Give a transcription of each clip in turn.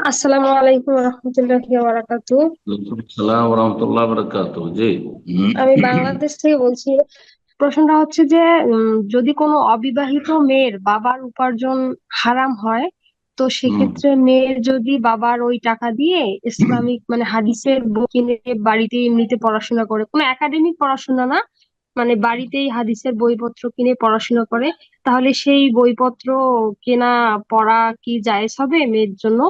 আসসালামু আলাইকুম রহমতুল্লাহি ওয়া বারাকাতুহু সালাম রহমতুল্লাহ বরকাত। জি। আমি বাংলাদেশ থেকে বলছি প্রশ্নটা হচ্ছে যে যদি কোনো অবিবাহিত মেয়ের বাবার উপার্জন হারাম হয় তো সেক্ষেত্রে মেয়ের যদি বাবার ওই টাকা দিয়ে ইসলামিক মানে হাদিসের বই কিনে বাড়িতে এমনিতে পড়াশোনা করে কোনো একাডেমিক পড়াশোনা না মানে বাড়িতেই হাদিসের বইপত্র কিনে পড়াশোনা করে তাহলে সেই বইপত্র কেনা পড়া কি জায়েজ হবে মেয়ের জন্য?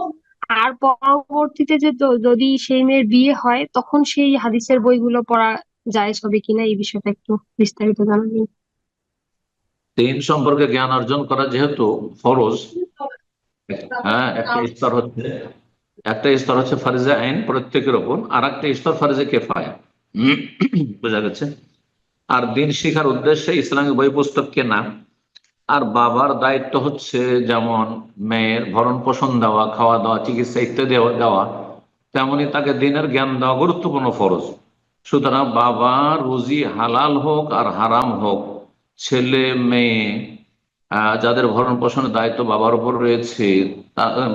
আর পরবর্তীতে যে যদি সেই মেয়ের বিয়ে হয়, তখন সেই হাদিসের বইগুলো পড়া জায়েজ হবে কিনা? এই বিষয়টা একটু বিস্তারিত জানাবেন দিন সম্পর্কে জ্ঞান অর্জন করা যেহেতু ফরজ হ্যাঁ একটা স্তর হচ্ছে, একটা স্তর হচ্ছে ফারিজে আইন প্রত্যেকের ওপর আর একটা স্তর ফারিজে কেফায়া। বোঝা গেছে? আর দিন শিখার উদ্দেশ্যে ইসলামিক বই পুস্তক কেনা আর বাবার দায়িত্ব হচ্ছে যেমন মেয়ের ভরণ পোষণ দেওয়া, খাওয়া দাওয়া, চিকিৎসা ইত্যাদি দেওয়া তেমনি তাকে দিনের জ্ঞান দেওয়া গুরুত্বপূর্ণ ফরজ। সুতরাং বাবা রুজি হালাল হোক আর হারাম হোক, ছেলে, মেয়ে যাদের ভরণ পোষণের দায়িত্ব বাবার উপর রয়েছে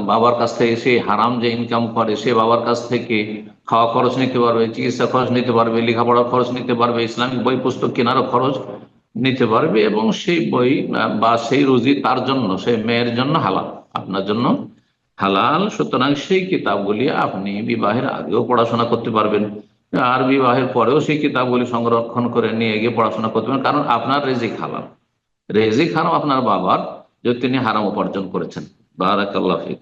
বাবার কাছ থেকে সে হারাম যে ইনকাম করে, সে বাবার কাছ থেকে খাওয়া খরচ নিতে পারবে, চিকিৎসা খরচ নিতে পারবে, লেখাপড়ার খরচ নিতে পারবে, ইসলামিক বই পুস্তক কেনারও খরচ নিতে পারবে এবং সেই বই বা সেই রুজি তার জন্য, সেই মেয়ের জন্য হালাল, আপনার জন্য হালাল। সুতরাং সেই কিতাবগুলি আপনি বিবাহের আগেও পড়াশোনা করতে পারবেন। আর বিবাহের পরেও সেই কিতাবগুলি সংরক্ষণ করে নিয়ে গিয়ে পড়াশোনা করতে পারবেন, কারণ আপনার রেজিক হালাল। রেজিক হারাম আপনার বাবার, যে তিনি হারাম উপার্জন করেছেন। বারাকাল্লাহ ফিক।